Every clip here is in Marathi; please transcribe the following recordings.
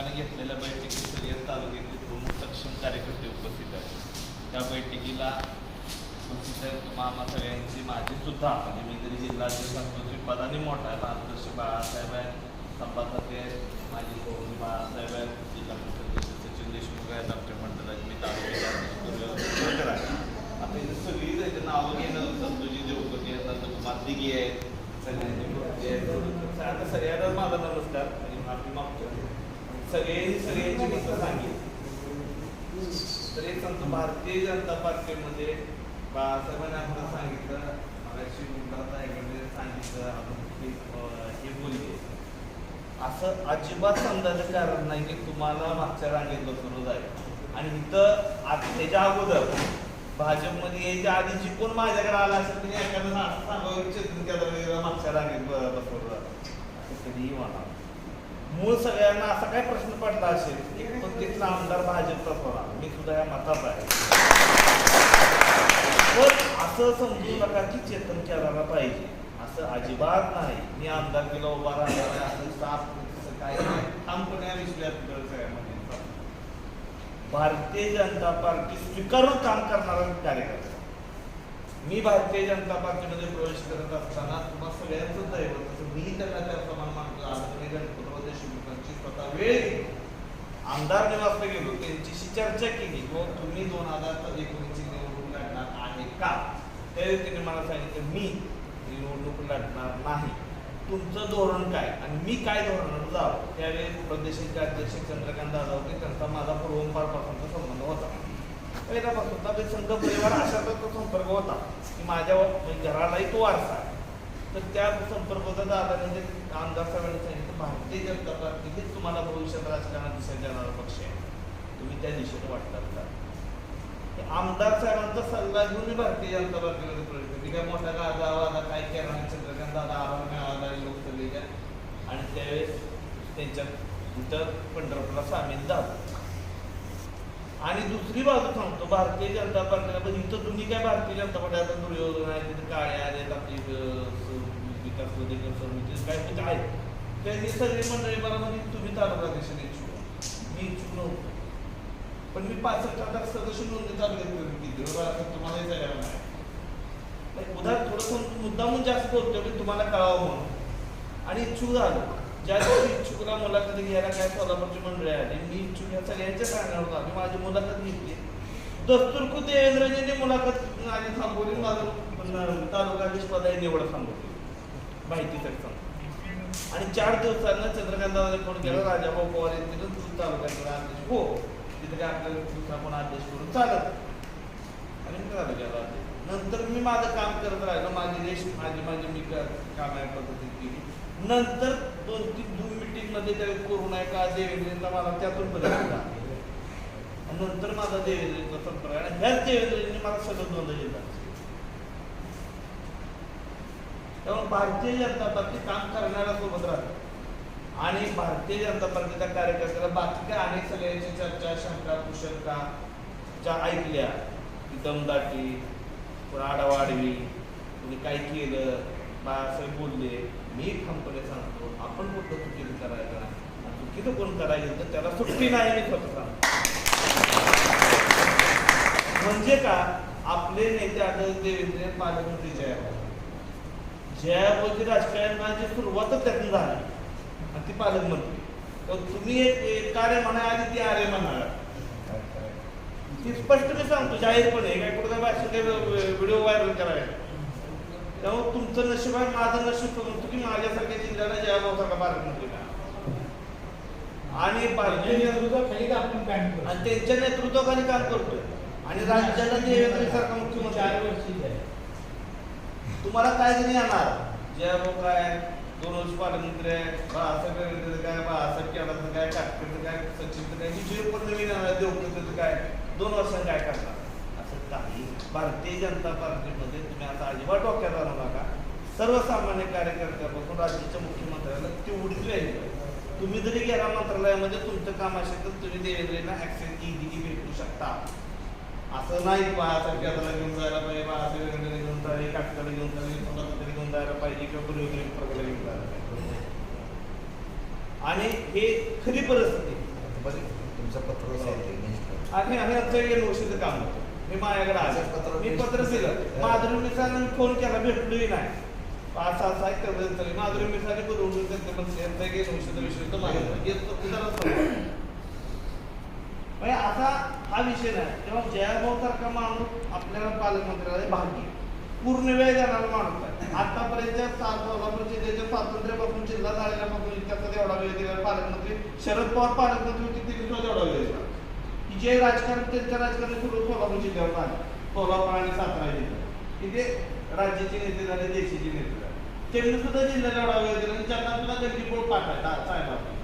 संघाने घेतलेल्या बैठकीत सगळे तालुक्यातील प्रमुख सक्षम कार्यकर्ते उपस्थित आहेत. त्या बैठकीला उपस्थित मामा सगळ्यांची माझी सुद्धा म्हणजे मी तरी जिल्हाध्यक्ष असतो पदाने मोठा आहे. मार्गदर्शक बाळासाहेब आहेत संपादक आहेत माझी पौर्णी बाळासाहेब आहेत जिल्हा परिषद सचिन देशमुख आहेत आमच्या मंडळात मी तालुक्यात आता इथे सगळी त्याची नावं घेणं संतोजी देवकटी आहेत नंदकुमार दिघे आहेत सगळ्यांची मूर्ती आहेत. आता सगळ्यांना माझा नमस्कार आणि माफी मागतो. सगळ्यांनी सगळ्यांची मतं सांगितली तर एक सांगतो भारतीय जनता पार्टीमध्ये बाळासाहेबांनी आपल्याला सांगितलं मगाशी मुलाचा एखाद्या सांगितलं आपण हे बोलले. असं अजिबात समजायचं कारण नाही की तुम्हाला मागच्या रांगेत बसवलं जाईल. आणि इथं आज त्याच्या अगोदर भाजपमध्ये यायच्या आधी जी कोण माझ्याकडे आला असेल तुम्ही एखादं सांगावं चेतन वगैरे मागच्या रांगेत बसवलं जातं असं कधीही म्हणा. मूळ सगळ्यांना असा काय प्रश्न पडला असेल पण तिथला आमदार भाजपचा होणार मी सुद्धा या मताचा आहे. पण असं समजू नका की चेतन केला पाहिजे. असं अजिबात नाही. मी आमदार केला उभा राहणार आहे असं साफ काय काही नाही. ठामपणे या विश्वात भारतीय जनता पार्टी स्वीकारून काम करणारा कार्यकर्ता. मी भारतीय जनता पार्टीमध्ये प्रवेश करत असताना तुम्हाला सगळ्यांचं दैवत मी त्यांना त्याप्रमाणे मानतो. आदरणीय गणपती त्यावेळी वेळ आमदार निवासला गेलो त्यांच्याशी चर्चा केली व तुम्ही दोन हजार एकोणीसची निवडणूक लढणार आहे का? त्यावेळी त्यांनी मला सांगितलं मी निवडणूक लढणार नाही. तुमचं धोरण काय आणि मी काय धोरणावर जावं? त्यावेळी प्रदेशाचे अध्यक्ष चंद्रकांत दादा होते त्यांचा माझा पूर्वंपारपासूनचा संबंध होता. पहिल्यापासून तर संघ परिवार अशाचा तो संपर्क होता. की माझ्या घरालाही तो वारसा आहे. तर त्या संपर्काचा दादा म्हणजे आमदार साहेबांनी सांगितलं भारतीय जनता पार्टी हेच तुम्हाला भविष्यात राजकारणात दिशा जाणारा पक्ष आहे. तुम्ही त्या दिशेने वाटतात का? आमदार साहेबांचा सल्ला घेऊन मी भारतीय जनता पार्टीमध्ये प्रवेश केला मी काय मोठा गाजा वाजा काय केला नाही चंद्रकांत दादा आभार मिळाला लोकसभेच्या. आणि त्यावेळेस त्यांच्या इथं पंढरपूरला सामील झालं आणि दुसरी बाजू सांगतो भारतीय जनता पार्टीला पण इथं तुम्ही काय भारतीय जनता पार्टी आता दुर्योधन आहे तिथे काळे आहेत आपली विकास समिती काय कुठे आहेत. त्यांनी सगळी मंडळी मला म्हणजे तुम्ही तालुका देशाने इच्छुक. मी इच्छुक नव्हतो. पण मी पासष्ट हजार सदस्य नोंदणी तालुक्यात करून किती आता तुम्हालाही सगळ्यांना माहिती आहे. उदाहरण थोडंसं मुद्दामून जास्त बोलतो की तुम्हाला कळावं म्हणून. आणि इच्छुक झालं. ज्या दिवशी इच्छुकला मुलाखत घ्यायला काय सोलापूरची मंडळी आली मी इच्छुक या सगळ्यांच्या सांगण्यावर आलो माझी मुलाखत घेतली. दस्तुरखू देवेंद्रजींनी मुलाखत आधी थांबवली माझं तालुका पदाची निवड थांबवली. माहितीसाठी सांगतो आणि चार दिवसांना चंद्रकांत फोन केला राजाभाऊ पवार यांनी तू तालुक्याकडे आदेश हो तिथे काय आपल्याला दुसरा आदेश करून चालत. आणि तालुक्याला नंतर मी माझं काम करत राहिलो माझी रेश माझी माझी मी काम या पद्धतीत केली. नंतर दोन तीन दोन मिटिंगमध्ये त्यावेळी कोरोना का देवेंद्रला मला त्यातून बदल नंतर माझा देवेंद्रेंचा संपर्क. आहे. आणि ह्याच देवेंद्रजींनी मला सगळं नोंद दिला. त्यामुळे भारतीय जनता पार्टी काम करणाऱ्या सोबत राहत. आणि भारतीय जनता पार्टीच्या कार्यकर्त्याला बाकी काय अनेक सगळ्यांची चर्चा शंका कुशंका ज्या ऐकल्या की दमदाटी कोण आडावाडवी कोणी काय केलं बाळासाहेब बोलले मी ठामपणे सांगतो आपण कुठं चुकीचं करायचं आणि चुकीचं कोण करायचं तर त्याला सुट्टी नाही मी स्वतः म्हणजे का आपले नेते आदर देवेंद्र पालकमंत्री जयाभाऊ जयाभाऊची राजकारणाची सुरुवातच त्यातून झाली. आणि ती पालकमंत्री. तर तुम्ही एक कार्य म्हणा आधी ती आर्य म्हणणार ती स्पष्ट मी सांगतो जाहीरपणे काय कुठं भाषण व्हिडिओ व्हायरल करायला. त्यामुळे तुमचं नशीब आहे माझं नशीब म्हणतो की माझ्यासारख्या जिल्ह्याला जयाभाऊसारखा पालकमंत्री मिळाला. आणि भारतीय नेतृत्वाखाली आपण काम करू. आणि त्यांच्या नेतृत्वाखाली काम करतोय. आणि राज्याला देवेंद्र सारखा मुख्यमंत्री. चार आहे. तुम्हाला काय जरी येणार? जयभाऊ काय? दोन वर्ष पालकमंत्री आहे. बाळासाहेब देवेंद्रचं काय? बाळासाहेब केडाचं काय? काटकरचं काय? सचिनचं काय? जे पण नवीन आहे देवकरचं काय? दोन वर्षांत काय करणार? काही भारतीय जनता पार्टीमध्ये तुम्ही आता अजिबात डोक्यात आणू नका. सर्वसामान्य कार्यकर्त्यापासून राज्याच्या मुख्यमंत्र्याला तेवढीच आहे. तुम्ही जरी गेला मंत्रालयामध्ये तुमचं काम असेल तर तुम्ही देवेंद्रला ऍक्सेस इझिली भेटू शकता. असं नाही बाळासाहेब यात्रा घेऊन जायला पाहिजे बाळासाहेब वेगळे घेऊन जायला काटकडे घेऊन जायला कोणाला घेऊन जायला पाहिजे किंवा पूर्वी प्रकारे घेऊन जायला पाहिजे. आणि हे खरी परिस्थिती. तुमचं पत्र आणि आम्ही आमचं एक वर्षाचं काम होतं. मी माझ्याकडे आले. पत्र- मी पत्र दिलं. माधुरी मिसाने फोन केला भेटलोही नाही? पाच सहा सहा एक तेवढं तरी. माधुरी मिसाने बोलवून त्यांचं म्हणजे यांचा एक वर्षाचा विषय तो येतो. म्हणजे असा हा विषय नाही. तेव्हा जयाभाऊ सारखा माणूस आपल्याला पालकमंत्र्याला भागी पूर्ण वेळ देणारा माणूस आहे. आतापर्यंतच्या सात सोलापूर जिल्ह्याच्या स्वातंत्र्यापासून जिल्हा झालेल्यापासून इतक्याचा एवढा वेळ दिला पालकमंत्री. शरद पवार पालकमंत्री होते तिथे एवढा वेळ दिला. जे राजकारण त्यांच्या राजकारण सुरू कोल्हापूर जिल्ह्यावर झालं कोल्हापूर आणि सातारा जिल्ह्यात तिथे राज्याचे नेते झाले देशाचे नेते झाले. त्यांनी सुद्धा जिल्ह्याला लढावे वेळ आणि त्यांना सुद्धा गल्लीपोळ पाठवायचा साहेब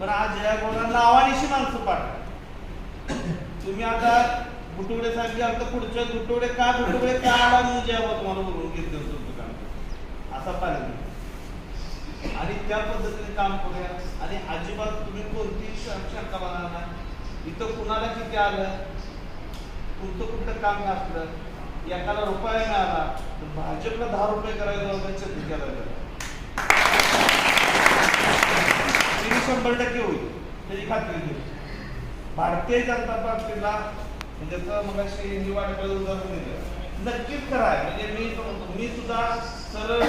पण आज या कोणा नावानिशी माणसं पाठवा तुम्ही आता गुटुकडे साहेब आता पुढच्या गुटुकडे का गुटुकडे का आला म्हणजे यावं तुम्हाला बोलून घेतलं होतं काम असा पाहिजे आणि त्या पद्धतीने काम करूया. आणि अजिबात तुम्ही कोणतीही शंका बनणार नाही. इथं कुणाला किती आलं? कुठं कुठलं काम असलं? एकाला रुपया मिळाला तर भाजपला दहा रुपये करायला जाऊन केला शंभर टक्के होईल त्याची खात्री देऊ भारतीय जनता पार्टीला म्हणजे मग अशी ही उदाहरण दिलं. नक्कीच खरं आहे. म्हणजे मी मी सुद्धा सरळ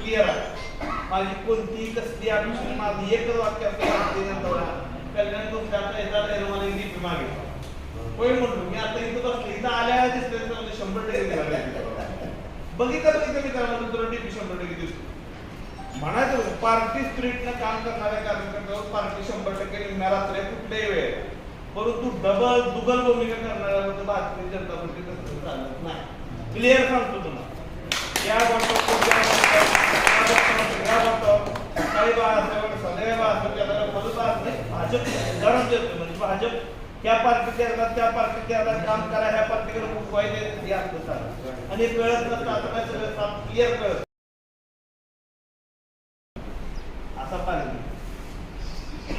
क्लिअर आहे. माझी कोणतीही कसली अपेक्षा माझी एकच वाक्य भारतीय जनता पार्टी. कल्याण तुमच्या आता येतात आहे मला डीपी मागे. होय म्हणलो मी आता इथं बसलो इथं आल्या दिसतंय तर म्हणजे शंभर टक्के बघितलं बघितलं मी त्याला म्हणतो तुला डीपी शंभर टक्के दिसतो. म्हणायचं पार्टी स्प्रिटनं काम करणाऱ्या कार्यकर्त्यावर पार्टी शंभर टक्के निम्म्या कुठल्याही वेळ परंतु डबल दुबल भूमिका करणाऱ्यावर भारतीय जनता पार्टी तसं चालत नाही. क्लिअर सांगतो तुम्हाला. या गोष्टी या गोष्टी सकाळी बाळा असेल संध्याकाळी बाळा असेल त्याला परत बाळा नाही भाजप उदाहरण देतो म्हणजे भाजप त्या पार्टीच्या यायला त्या पार्टीच्या यायला काम करा ह्या पार्टीकडे खूप वाईट आहे हे असतं आणि कळत नसतं आता काय सगळं काम क्लिअर कळत असा पाहिजे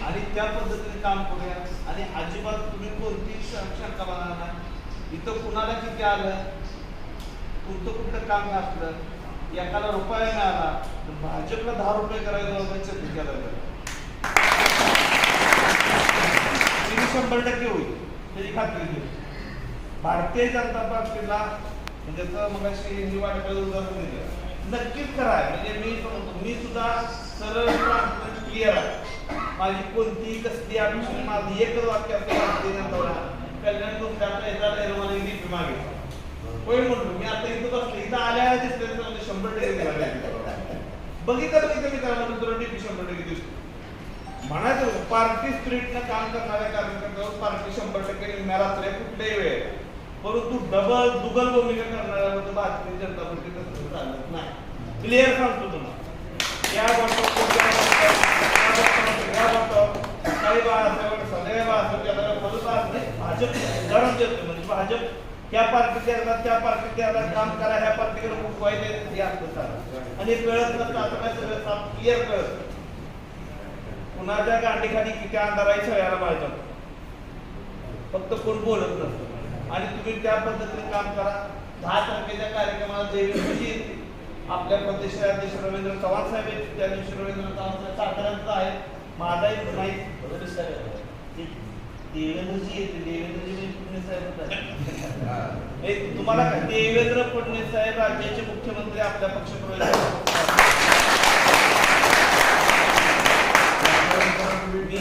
आणि त्या पद्धतीने काम करूया. आणि अजिबात तुम्ही कोणतीही श- शंका बाळगणार नाही इथं कुणाला किती आलं? कोणतं कुठलं काम असलं? एकाला रुपया मिळाला तर भाजपला दहा रुपये करायला जाऊन चंद्र केला तिने शंभर टक्के होईल. त्याची खात्री देऊ भारतीय जनता पार्टीला म्हणजे तर मग अशी ही वाटप उदाहरण दिलं. नक्कीच खरं आहे. म्हणजे मी मी सुद्धा सरळ क्लिअर आहे. माझी कोणतीही कसली अपेक्षा माझी एकच वाक्य भारतीय जनता पार्टी. कल्याण तुमच्या आता येतात आहे मला मागे होय म्हणून मी आता इथं बसले इथं आल्या दिसले तर म्हणजे शंभर टक्के बघितलं बघितलं मी त्याला तुला डीपी शंभर टक्के दिसतो. म्हणायचं पार्टी स्प्रिटनं काम करणाऱ्या कार्यकर्त्यावर पार्टी शंभर टक्के निम्म्या रात्री कुठल्याही वेळ. परंतु डबल दुबल भूमिका करणाऱ्यावर भारतीय जनता पार्टी तसं चालत नाही. क्लिअर सांगतो तुम्हाला. या सकाळी बाळा नाही. भाजप उदाहरण देतो म्हणजे भाजप त्या पार्टीचे यायला त्या पार्टीचे यायला काम करा ह्या पार्टीकडे खूप वाईट आहे हे असतं आणि कळत नसतं आता काय सगळं क्लिअर कळत. कुणाच्या गांडीखाली किती अंधार आहे सगळ्याला माहीत. फक्त कोण बोलत नसतं. आणि तुम्ही त्या पद्धतीने काम करा. दहा तारखेच्या कार्यक्रमाला देवेंद्रजी येतील आपल्या प्रदेशाध्यक्ष रवींद्र चव्हाण साहेब येतील त्या दिवशी रवींद्र चव्हाण साहेब साताऱ्याचा आहे. माझाही माहीत देवेंद्रजी येतील देवेंद्रजी पुणे साहेब एक तुम्हाला देवेंद्र फडणवीस साहेब राज्याचे मुख्यमंत्री आपल्या पक्षप्रवेश मी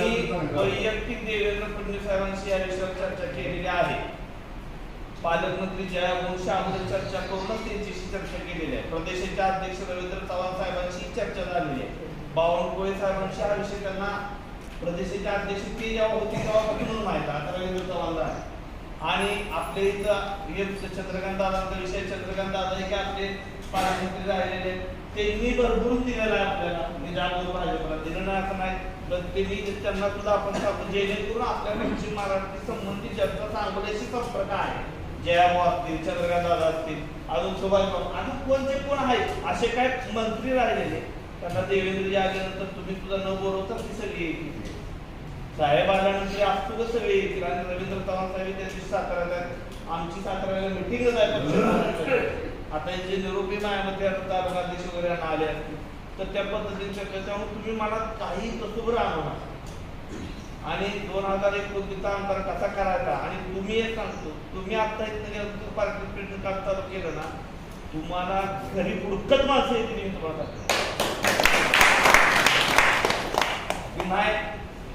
वैयक्तिक देवेंद्र फडणवीस साहेबांशी या विषयावर चर्चा केलेली आहे. पालकमंत्री जयावंशी अगोदर चर्चा करूनच त्यांच्याशी चर्चा केलेली आहे. प्रदेशाचे अध्यक्ष रवींद्र चव्हाण साहेबांशी चर्चा झालेली आहे. बावनकुळे साहेबांशी हा विषय त्यांना प्रदेशाचे अध्यक्ष ते जेव्हा होते तेव्हा म्हणून माहीत आता रवींद्र चव्हाणला आहे. आणि आपल्या इथं चंद्रकांत दादांचा विषय चंद्रकांत दादा हे आपले पालकमंत्री राहिलेले आहेत. त्यांनी भरभरून दिलेला आहे आपल्याला. म्हणजे जागरूक भाजपला दिलं नाही असं नाही. पण त्यांना सुद्धा आपण सांगू जेणेकरून आपल्या पश्चिम महाराष्ट्र संबंधित ज्यांचा चांगल्याशी संपर्क आहे. जयाभाऊ असतील चंद्रकांत दादा असतील अजून सुभाष बाबू अजून कोणते कोण आहेत असे काय मंत्री राहिलेले त्यांना देवेंद्रजी आल्यानंतर तुम्ही सुद्धा न बोलवता ती सगळी येतील. साहेब आल्यानंतर असतो का सगळे येतील. आणि रवींद्र चव्हाण साहेब त्या दिवशी साताऱ्यात आमची साताऱ्याला मिटिंगच आहे आता हे जे निरोपी मायामध्ये आता तालुकाध्यक्ष वगैरे आले असतील. तर त्या पद्धतीने त्याच्यामुळे तुम्ही मला काही तसोबर आणू नका आणि दोन हजार एकोणतीसचा आमदार कसा करायचा? आणि तुम्ही एक सांगतो तुम्ही आता इथं गेलं पार्टिसिपेशन काम चालू केलं ना तुम्हाला घरी उडकत माणसं येते मी तुम्हाला नाही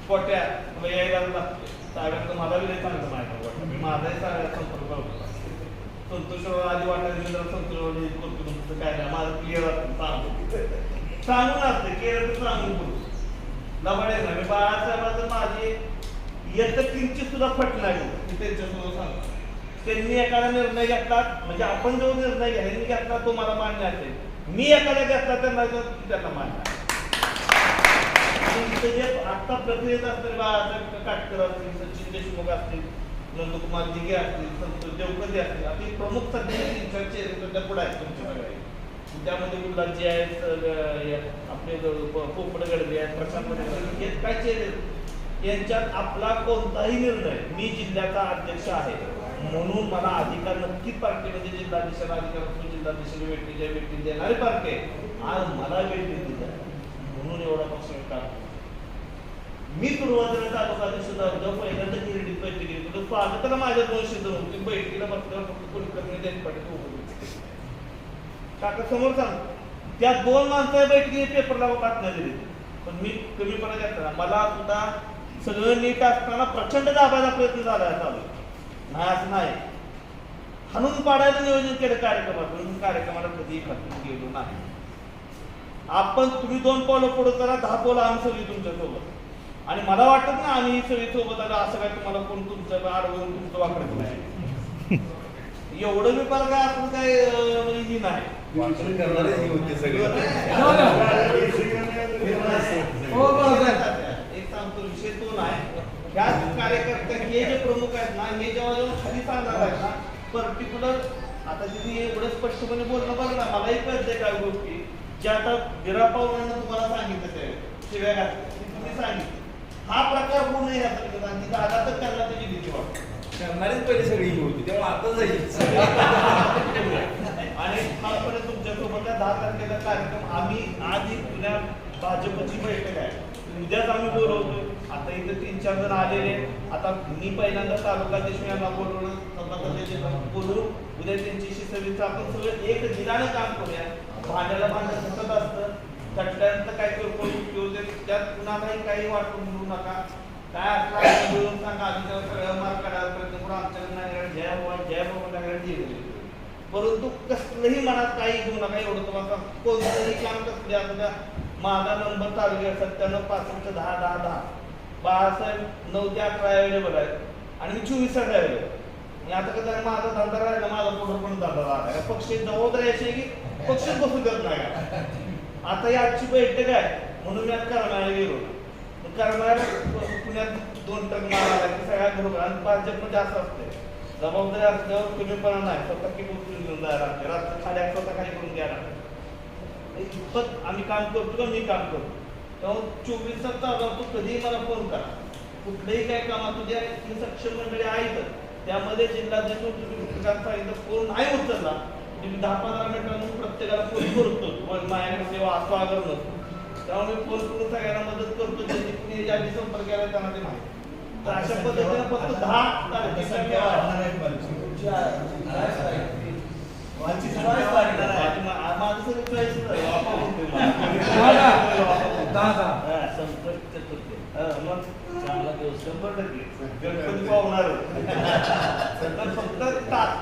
पोट्या यायला लागते साहेबांचं मला बी लई चांगलं माहिती आहे मी माझाही साहेब संपर्क होता संतोषराव आधी वाटायला गेलं तर संतोषराव करतो तुमचं काय नाही माझं क्लिअर असतं सांगतो सांगून असते केलं तर सांगून बोलतो लबाडे ना मी बाळासाहेबांचं माझी येतं किंचित सुद्धा फटणार नाही मी त्यांच्यासोबत सांगतो. त्यांनी एखादा निर्णय घेतला म्हणजे आपण जो निर्णय घ्यायला घेतला तो मला मान्य असेल मी एखादा घेतला त्यांना तो त्यांना मान्य जे आता प्रक्रियेत असतील बाळासाहेब काटकर असतील सचिन देशमुख असतील नंदकुमार दिघे असतील संतोष देवकते असतील आता प्रमुख सध्या तीन चार चेहरे सध्या पुढे आहेत तुमच्या त्यामध्ये गुलाबजी आहेत आपले प- पोपट गडबे आहेत प्रशांत हे काय चेहरे यांच्यात आपला कोणताही निर्णय मी जिल्ह्याचा अध्यक्ष आहे. म्हणून मला अधिकार नक्कीच पार्टीमध्ये जिल्हाधीशाला अधिकार असतो जिल्हाधीशाला भेटी ज्या भेटी देणारी पार्टी आहे. आज मला भेटी दिली म्हणून एवढा पक्ष मी काम मी सुरुवातीला तालुका अध्यक्ष झालो पहिल्यांदा गिरडीत बैठक स्वागताला माझ्या दोन शिजन होती बैठकीला बसल्यावर फक्त कुलकर्णी देश पाटील काका समोर सांग. त्या दोन माणसं बैठकी पेपरला बातम्या दिली. पण मी कमीपणा घेतला. मला सुद्धा सगळं नीट असताना प्रचंड दाबायचा प्रयत्न झाला आहे चालू. नाही असं नाही. हाणून पाडायचं नियोजन केलं कार्यक्रमात. म्हणून कार्यक्रमाला कधीही खचून गेलो नाही. आपण तुम्ही दोन पावलं पुढे करा दहा पावलं आम्ही सगळी तुमच्यासोबत. आणि मला वाटत ना आम्ही ही सगळी सोबत आलो असं काय तुम्हाला कोण तुमचं अडवून तुमचं वाकडं नाही. एवढं मी पार काय असं काय म्हणजे ही नाही. वाटणी करणारे हे होते सगळे. हो, बाळासाहेब. एक सांगतो विषय तो नाही. ह्याच कार्यकर्ते हे जे प्रमुख आहेत ना हे जेव्हा जेव्हा खाली सांगणार आहेत ना पर्टिक्युलर आता तिथे एवढं स्पष्टपणे बोलणं बरं ना मलाही कळते काय गोष्टी. ज्या आता बिरा पाहुण्यानं तुम्हाला सांगितलं ते शिव्या घातल्या ते तुम्ही सांगितलं. हा प्रकार होऊ नये याचा? जागा तर त्यांना त्याची भीती वाटते करणारीच पहिले सगळी ही होती तेव्हा आता जाईल आणि खासपणे तुमच्यासोबत दहा कार्यक्रम आम्ही आज ही पुण्या भाजपची बैठक आहे. उद्याच आम्ही बोलवतो आता इथे तीन चार जण आलेले आता मी पहिल्यांदा तालुका देशमुख यांना बोलवलं. सभासदांना बोलून उद्या त्यांच्याशी सभेचं आपण सगळं एक दिलानं काम करूया. भांड्याला भांडं सतत असतं. खटल्यांचं काय किरकोळ उपयोग त्यात पुन्हा काही काही वाटून घेऊ नका. काय असला मिळून सांगा आम्ही त्याला सगळं मार्क काढायला प्रयत्न करू आमच्याकडे नाही जय हो जय हो म्हणण्याकडे परंतु कसलंही मनात काही घेऊ नका एवढं तुम्हाला कोणतंही काम कसले असल्या माझा नंबर चालू आहे सत्त्याण्णव पासष्ट दहा दहा दहा. बाळासाहेब नऊ ते अकरा अवेलेबल आहेत. आणि मी चोवीस तास अवेलेबल आणि आता कसं माझा धंदा राहिला माझा पुढे पण धंदा राहिला पक्ष जबाबदारी अशी आहे की पक्षच बसू देत नाही. आता या आजची बैठक आहे म्हणून मी आज करमाळ्याला गेलो. करणार करमाळ्याला पुण्यात दोन टन माल सगळ्या बरोबर आणि भाजप जास्त असते जबाबदारी असल्यावर कमीपणा नाही. स्वतः किती उचलून घेऊन जायला लागते. रात्र खाली स्वतः खाली करून घ्यायला लागते. इतपत आम्ही काम करतो का मी काम करतो? तेव्हा चोवीस तास चालू तू कधीही मला फोन करा. कुठलंही काय काम तुझ्या ही सक्षम मंडळी आहेत. त्यामध्ये जिल्हाध्यक्ष तुम्ही सांगितलं फोन नाही उचलला म्हणजे तुम्ही दहा पंधरा मिनिटांनी प्रत्येकाला फोन करतो. व माझ्याकडे तेव्हा असं आगर नसतो त्यामुळे मी फोन करून सगळ्यांना मदत करतो ज्यांनी कुणी ज्या संपर्क केला त्यांना ते माहिती. तर अशा पद्धतीने फक्त दहा हा, संकट चतुर्थी. मग चांगला दिवस. शंभर टक्के. गणपती पावणार संकट